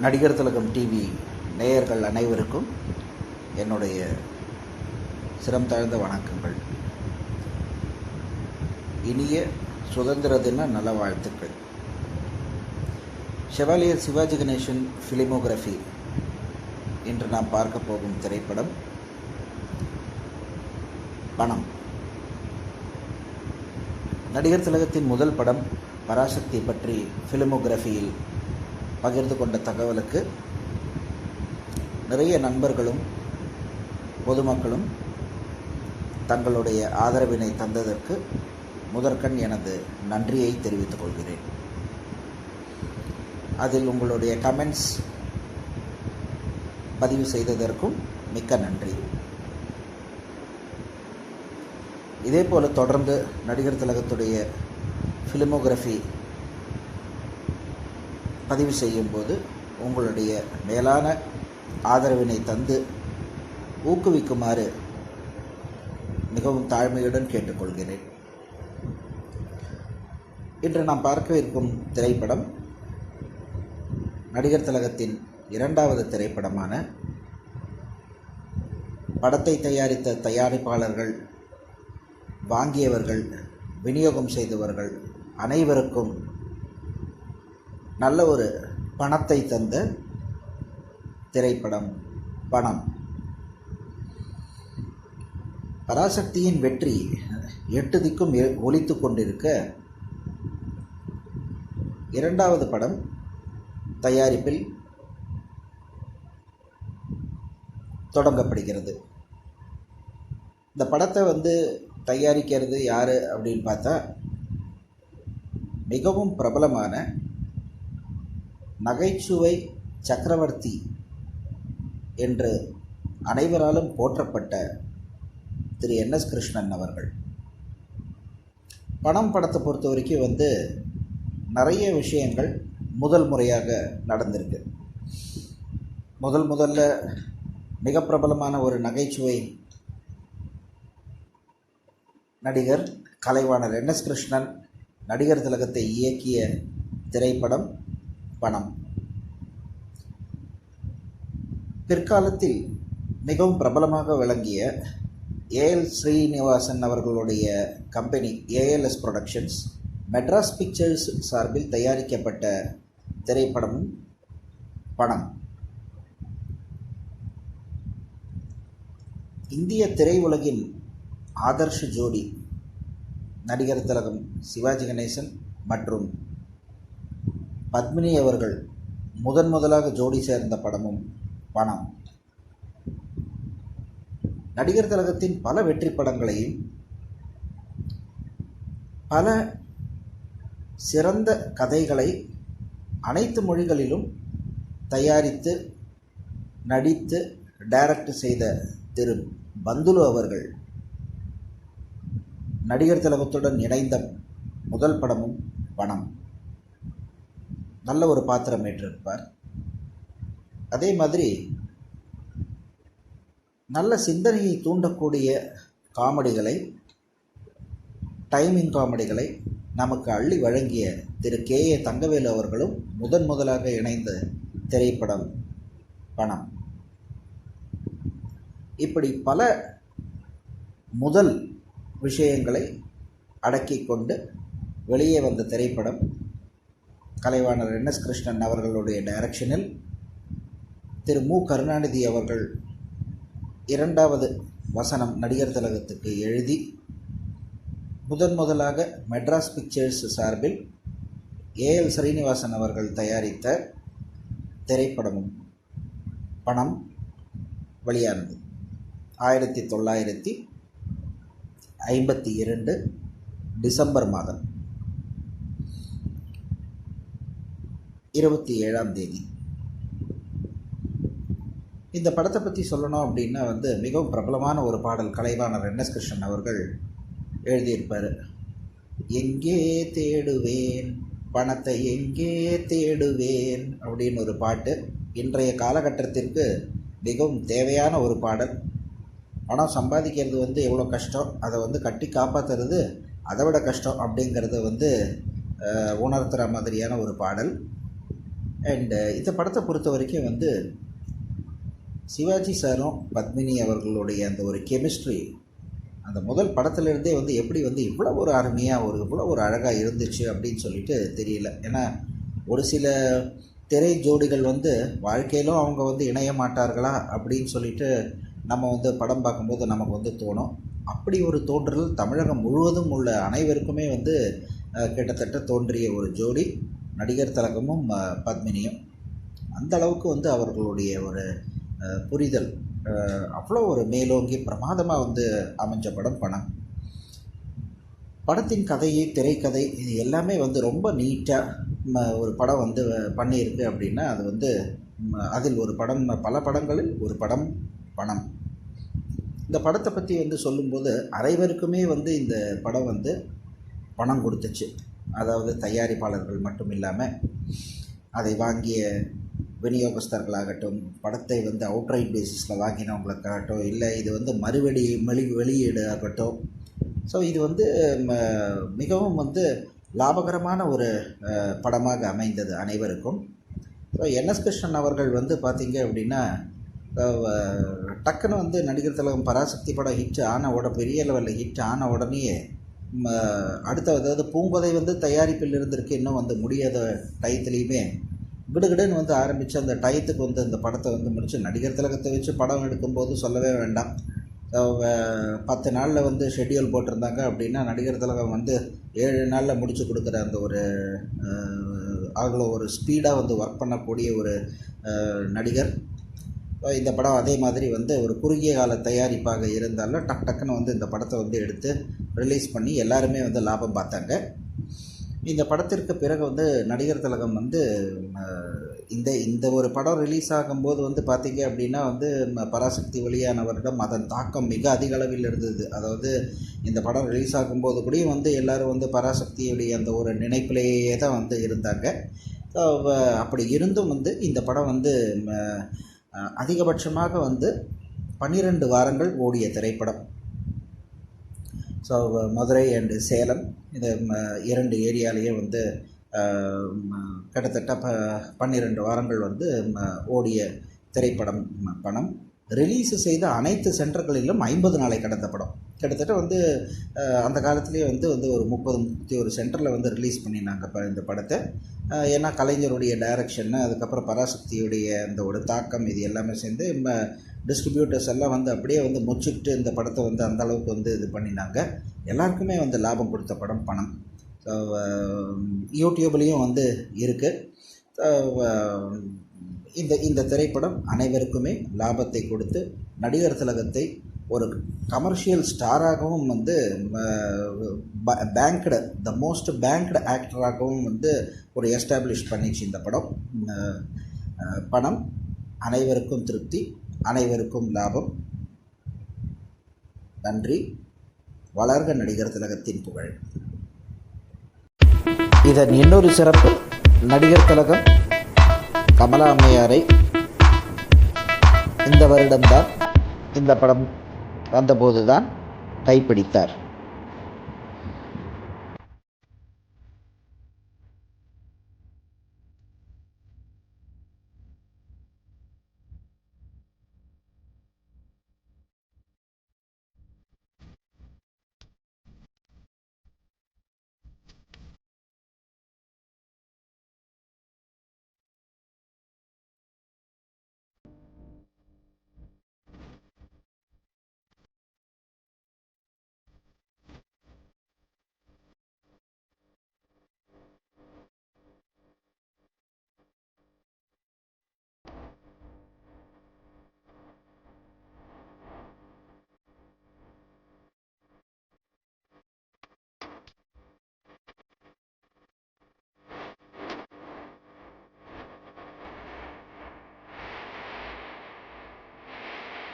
நடிகர் திலகம் டிவி நேயர்கள் அனைவருக்கும் என்னுடைய சிரம் தாழ்ந்த வணக்கங்கள். இனிய சுதந்திர தின நலவாழ்த்துக்கள். செவாலியர் சிவாஜி கணேசன் ஃபிலிமோகிராஃபி இன்று நாம் பார்க்க போகும் திரைப்படம் பணம். நடிகர் திலகத்தின் முதல் படம் பராசக்தி பற்றி ஃபிலிமோகிராஃபியில் பகிர்ந்து கொண்ட தகவலுக்கு நிறைய நண்பர்களும் பொதுமக்களும் தங்களுடைய ஆதரவினை தந்ததற்கு முதற்கண் எனது நன்றியை தெரிவித்துக் கொள்கிறேன். அதில் உங்களுடைய கமெண்ட்ஸ் பதிவு செய்ததற்கும் மிக்க நன்றி. இதே போல் தொடர்ந்து நடிகர் திலகத்துடைய ஃபிலிமோகிராஃபி பதிவு செய்யும்போது உங்களுடைய மேலான ஆதரவினை தந்து ஊக்குவிக்குமாறு மிகவும் தாழ்மையுடன் கேட்டுக்கொள்கிறேன். இன்று நாம் பார்க்கவிருக்கும் திரைப்படம் நடிகர் திலகத்தின் இரண்டாவது திரைப்படமான படத்தை தயாரித்த தயாரிப்பாளர்கள் வாங்கியவர்கள் விநியோகம் செய்தவர்கள் அனைவருக்கும் நல்ல ஒரு பணத்தை தந்த திரைப்படம் பணம். பராசக்தியின் வெற்றி எட்டு திக்கும் ஒழித்து கொண்டிருக்க இரண்டாவது படம் தயாரிப்பில் தொடங்கப்படுகிறது. இந்த படத்தை வந்து தயாரிக்கிறது யார் அப்படின்னு பார்த்தா மிகவும் பிரபலமான நகைச்சுவை சக்கரவர்த்தி என்று அனைவராலும் போற்றப்பட்ட திரு என் எஸ் கிருஷ்ணன் அவர்கள். பணம் படத்தை பொறுத்த வரைக்கும் வந்து நிறைய விஷயங்கள் முதல் முறையாக நடந்திருக்கு. முதல் முதல்ல மிக பிரபலமான ஒரு நகைச்சுவை நடிகர் கலைவாணர் என் எஸ் கிருஷ்ணன் நடிகர் திலகத்தை இயக்கிய திரைப்படம் பணம். பிற்காலத்தில் மிகவும் பிரபலமாக விளங்கிய ஏஎல் ஸ்ரீனிவாசன் அவர்களுடைய company ALS productions Madras pictures சார்பில் தயாரிக்கப்பட்ட திரைப்படமும் பணம். இந்திய திரையுலகின் ஆதர்ஷ ஜோடி நடிகர் திலகம் சிவாஜி கணேசன் மற்றும் பத்மினி அவர்கள் முதன் முதலாக ஜோடி சேர்ந்த படமும் பணம். நடிகர் தலகத்தின் பல வெற்றி படங்களையும் பல சிறந்த கதைகளை அனைத்து மொழிகளிலும் தயாரித்து நடித்து டைரக்ட் செய்த திரு பந்துலு அவர்கள் நடிகர் திலகத்துடன் இணைந்த முதல் படமும் பணம். நல்ல ஒரு பாத்திரம் ஏற்றிருப்பார். அதே மாதிரி நல்ல சிந்தனையை தூண்டக்கூடிய காமெடிகளை டைமிங் காமெடிகளை நமக்கு அள்ளி வழங்கிய திரு கே. ஏ. தங்கவேலு அவர்களும் முதன் முதலாக இணைந்த திரைப்படம் பணம். இப்படி பல முதல் விஷயங்களை அடக்கி கொண்டு வெளியே வந்த திரைப்படம் கலைவாணர் என் எஸ் கிருஷ்ணன் அவர்களுடைய டைரக்ஷனில் திரு மு. கருணாநிதி அவர்கள் இரண்டாவது வசனம் நடிகர் திலகத்துக்கு எழுதி முதன் முதலாக மெட்ராஸ் பிக்சர்ஸ் சார்பில் ஏஎல் ஸ்ரீனிவாசன் அவர்கள் தயாரித்த திரைப்படமும் பணம் வெளியானது. ஆயிரத்தி தொள்ளாயிரத்தி ஐம்பத்தி இரண்டு டிசம்பர் மாதம். இருபத்தி ஏழாம் தேதி. இந்த படத்தை பற்றி சொல்லணும் அப்படின்னா வந்து மிகவும் பிரபலமான ஒரு பாடல் கலைவாணர் என் எஸ் கிருஷ்ணன் அவர்கள் எழுதியிருப்பார். எங்கே தேடுவேன்? பணத்தை எங்கே தேடுவேன்? அப்படின்னு ஒரு பாட்டு இன்றைய காலகட்டத்திற்கு மிகவும் தேவையான ஒரு பாடல். பணம் சம்பாதிக்கிறது வந்து எவ்வளோ கஷ்டம்? அதை வந்து கட்டி காப்பாற்றுறது அதை விட கஷ்டம் அப்படிங்கிறத வந்து உணர்த்துகிற மாதிரியான ஒரு பாடல். அண்டு uh, இந்த படத்தை பொறுத்த வரைக்கும் வந்து சிவாஜி சாரும் பத்மினி அவர்களுடைய அந்த ஒரு கெமிஸ்ட்ரி அந்த முதல் படத்துலேருந்தே வந்து எப்படி வந்து இவ்வளோ ஒரு அருமையாக ஒரு இவ்வளோ ஒரு அழகாக இருந்துச்சு அப்படின்னு சொல்லிட்டு தெரியல. ஏன்னா ஒரு சில திரை ஜோடிகள் வந்து வாழ்க்கையிலும் அவங்க வந்து இணைய மாட்டார்களா அப்படின்னு சொல்லிட்டு நம்ம வந்து படம் பார்க்கும்போது நமக்கு வந்து தோணும். அப்படி ஒரு தோன்றல் தமிழகம் முழுவதும் உள்ள அனைவருக்குமே வந்து கிட்டத்தட்ட தோன்றிய ஒரு ஜோடி. நடிகர் தலகமும் பத்மினியும். அந்த அளவுக்கு வந்து அவர்களுடைய ஒரு புரிதல் அவ்வளோ ஒரு மேலோங்கி பிரமாதமாக வந்து அமைஞ்ச படம் பணம் படத்தின் கதையை திரைக்கதை இது எல்லாமே வந்து ரொம்ப நீட்டாக ஒரு படம் வந்து பண்ணியிருக்கு அப்படின்னா அது வந்து அதில் ஒரு படம் பல படங்களில் ஒரு படம் பணம். இந்த படத்தை பற்றி வந்து சொல்லும்போது அனைவருக்குமே வந்து இந்த படம் வந்து பணம் கொடுத்துச்சு. அதாவது தயாரிப்பாளர்கள் மட்டும் இல்லாமல் அதை வாங்கிய விநியோகஸ்தர்களாகட்டும் படத்தை வந்து அவுட்ரைட் பேசிஸில் வாங்கினவங்களுக்காகட்டும் இல்லை இது வந்து மறுவெளி வெளி வெளியீடு ஆகட்டும் ஸோ இது வந்து ம, மிகவும் வந்து லாபகரமான ஒரு படமாக அமைந்தது அனைவருக்கும். ஸோ என்எஸ் கிருஷ்ணன் அவர்கள் வந்து பார்த்திங்க அப்படின்னா டக்குன்னு வந்து நடிகர் திலகம் பராசக்தி படம் ஹிட் ஆன உட பெரிய லெவலில் ஹிட் ஆன உடனேயே அடுத்த அதாவது பூங்கொதை வந்து தயாரிப்பில் இருந்திருக்கு. இன்னும் வந்து முடியாத டயத்துலேயுமே கிடுகிடுன்னு வந்து ஆரம்பித்து அந்த டயத்துக்கு வந்து அந்த படத்தை வந்து முடிச்சு நடிகர் திலகத்தை வச்சு படம் எடுக்கும்போது சொல்லவே வேண்டாம். பத்து நாளில் வந்து ஷெட்யூல் போட்டிருந்தாங்க அப்படின்னா நடிகர் திலகம் வந்து ஏழு நாளில் முடிச்சு கொடுக்குற அந்த ஒரு அவ்வளோ ஒரு ஸ்பீடாக வந்து ஒர்க் பண்ணக்கூடிய ஒரு நடிகர். இந்த படம் அதே மாதிரி வந்து ஒரு குறுகிய கால தயாரிப்பாக இருந்தாலும் டக் டக்குன்னு வந்து இந்த படத்தை வந்து எடுத்து ரிலீஸ் பண்ணி எல்லாருமே வந்து லாபம் பார்த்தாங்க. இந்த படத்திற்கு பிறகு வந்து நடிகர் திலகம் வந்து இந்த இந்த ஒரு படம் ரிலீஸ் ஆகும்போது வந்து பார்த்திங்க அப்படின்னா வந்து பராசக்தி வெளியான வருடம் அதன் தாக்கம் மிக அதிக அளவில் இருந்தது. அதாவது இந்த படம் ரிலீஸ் ஆகும்போது கூடயும் வந்து எல்லோரும் வந்து பராசக்தியுடைய அந்த ஒரு நினைப்பிலேயே தான் வந்து இருந்தாங்க. அப்படி இருந்தும் வந்து இந்த படம் வந்து அதிகபட்சமாக வந்து பன்னிரெண்டு வாரங்கள் ஓடிய திரைப்படம். So uh, Madurai and Salem இந்த ம, இரண்டு ஏரியாலேயே வந்து கிட்டத்தட்ட ப பன்னிரெண்டு வாரங்கள் வந்து ம, ஓடிய திரைப்படம் பணம் ரிலீஸ் செய்த அனைத்து சென்டர்களிலும் ஐம்பது நாளை கடந்த படம் கிட்டத்தட்ட வந்து அந்த காலத்துலேயே வந்து வந்து ஒரு முப்பது முப்பத்தி ஒரு சென்டரில் வந்து ரிலீஸ் பண்ணினாங்க இப்போ இந்த படத்தை. ஏன்னா கலைஞருடைய டைரக்ஷன் அதுக்கப்புறம் பராசக்தியுடைய அந்த ஒரு தாக்கம் இது எல்லாமே சேர்ந்து டிஸ்ட்ரிபியூட்டர்ஸ் எல்லாம் வந்து அப்படியே வந்து முச்சிக்கிட்டு இந்த படத்தை வந்து அந்த அளவுக்கு வந்து இது பண்ணினாங்க. எல்லாருக்குமே வந்து லாபம் கொடுத்த படம் பணம். யூடியூப்லேயும் um, வந்து இருக்குது um, இந்த இந்த திரைப்படம் அனைவருக்குமே லாபத்தை கொடுத்து நடிகர் திலகத்தை ஒரு கமர்ஷியல் ஸ்டாராகவும் வந்து பேங்க்டு த மோஸ்ட் பேங்க்டு ஆக்டராகவும் வந்து ஒரு எஸ்டாப்ளிஷ் பண்ணிச்சு இந்த படம். பணம் அனைவருக்கும் திருப்தி. அனைவருக்கும் லாபம். நன்றி. வளர்க நடிகர் திலகத்தின் புகழ். இதன் இன்னொரு சிறப்பு நடிகர் திலகம் கமலா அம்மையாரை. இந்த வருடம்தான் இந்த படம் வந்தபோதுதான் கைப்பிடித்தார்.